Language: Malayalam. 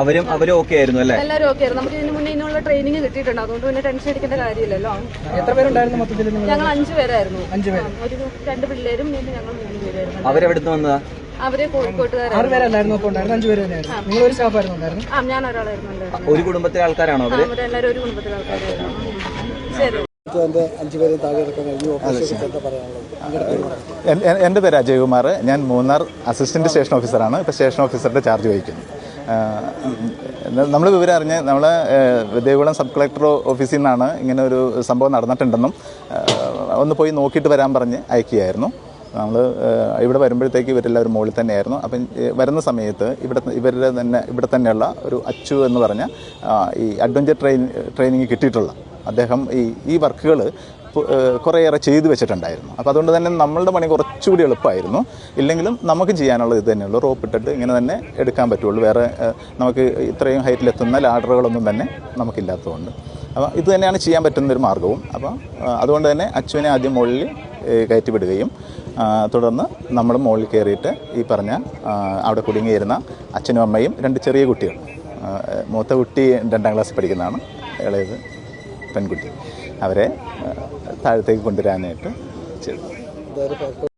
അവരും അവരും ഓക്കെ ആയിരുന്നു അല്ലേ? എല്ലാവരും ഓക്കെ ആയിരുന്നു. നമുക്ക് ഇതിന് മുന്നേ ഇതിനുള്ള ട്രെയിനിങ് കിട്ടിയിട്ടുണ്ട്. അതുകൊണ്ട് പിന്നെ ടെൻഷൻ അടിക്കേണ്ട കാര്യമില്ലല്ലോ. എത്ര പേരുണ്ടായിരുന്നു മൊത്തത്തിൽ ഞങ്ങൾ അഞ്ചു പേരായിരുന്നു. അഞ്ച് പേര്. ഒരു രണ്ട് പിള്ളേരും പിന്നെ ഞങ്ങൾ മൂന്ന് പേരായിരുന്നു. അവരെവിടുന്ന് വന്നതാ? അവരെ കോഴിക്കോട്ടുകാരായിരുന്നു. ഞാൻ ഒരാളായിരുന്നു ഉണ്ടായിരുന്നത്. ഒരു കുടുംബത്തിലെ ആൾക്കാരാണോ ആ, അവർ അവരെല്ലാവരും ഒരു കുടുംബത്തിലെ ആൾക്കാരായിരുന്നു. ശരി. എന്റെ പേര് അജയ് കുമാർ ഞാൻ മൂന്നാർ അസിസ്റ്റന്റ് സ്റ്റേഷൻ ഓഫീസറാണ്. ഇപ്പോൾ സ്റ്റേഷൻ ഓഫീസറുടെ ചാർജ് വഹിക്കുന്നു. നമ്മൾ വിവരം അറിഞ്ഞ് നമ്മൾ ദേവികുളം സബ് കളക്ടർ ഓഫീസിൽ നിന്നാണ് ഇങ്ങനെ ഒരു സംഭവം നടന്നിട്ടുണ്ടെന്നും ഒന്ന് പോയി നോക്കിയിട്ട് വരാൻ പറഞ്ഞ് അയക്കുകയായിരുന്നു. നമ്മൾ ഇവിടെ വരുമ്പോഴത്തേക്ക് ഇവരെല്ലാവരും മുകളിൽ തന്നെയായിരുന്നു. അപ്പം വരുന്ന സമയത്ത് ഇവിടെ ഇവരുടെ തന്നെ ഇവിടെ തന്നെയുള്ള ഒരു അച്ചു എന്ന് പറഞ്ഞ ഈ അഡ്വഞ്ചർ ട്രെയിൻ ട്രെയിനിങ് കിട്ടിയിട്ടുള്ള അദ്ദേഹം ഈ ഈ വർക്കുകൾ കുറേയേറെ ചെയ്തു വെച്ചിട്ടുണ്ടായിരുന്നു. അപ്പോൾ അതുകൊണ്ട് തന്നെ നമ്മളുടെ പണി കുറച്ചുകൂടി എളുപ്പമായിരുന്നു. ഇല്ലെങ്കിലും നമുക്ക് ചെയ്യാനുള്ള ഇത് തന്നെയുള്ളൂ. റോപ്പ് ഇട്ടിട്ട് ഇങ്ങനെ തന്നെ എടുക്കാൻ പറ്റുള്ളൂ. വേറെ നമുക്ക് ഇത്രയും ഹൈറ്റിലെത്തുന്ന ലാഡറുകളൊന്നും തന്നെ നമുക്കില്ലാത്തതുകൊണ്ട്. അപ്പോൾ ഇത് തന്നെയാണ് ചെയ്യാൻ പറ്റുന്ന ഒരു മാർഗവും അപ്പോൾ അതുകൊണ്ട് തന്നെ അച്ചുവിനെ ആദ്യം മുകളിൽ കയറ്റിവിടുകയും തുടർന്ന് നമ്മൾ മുകളിൽ കയറിയിട്ട് ഈ പറഞ്ഞ അവിടെ കുടുങ്ങിയിരുന്ന അച്ഛനും അമ്മയും രണ്ട് ചെറിയ കുട്ടികൾ മൂത്ത കുട്ടി രണ്ടാം ക്ലാസ്സിൽ പഠിക്കുന്നതാണ് ഇളയത് പെൺകുട്ടി. അവരെ താഴത്തേക്ക് കൊണ്ടുവരാനായിട്ട് ചെയ്തു.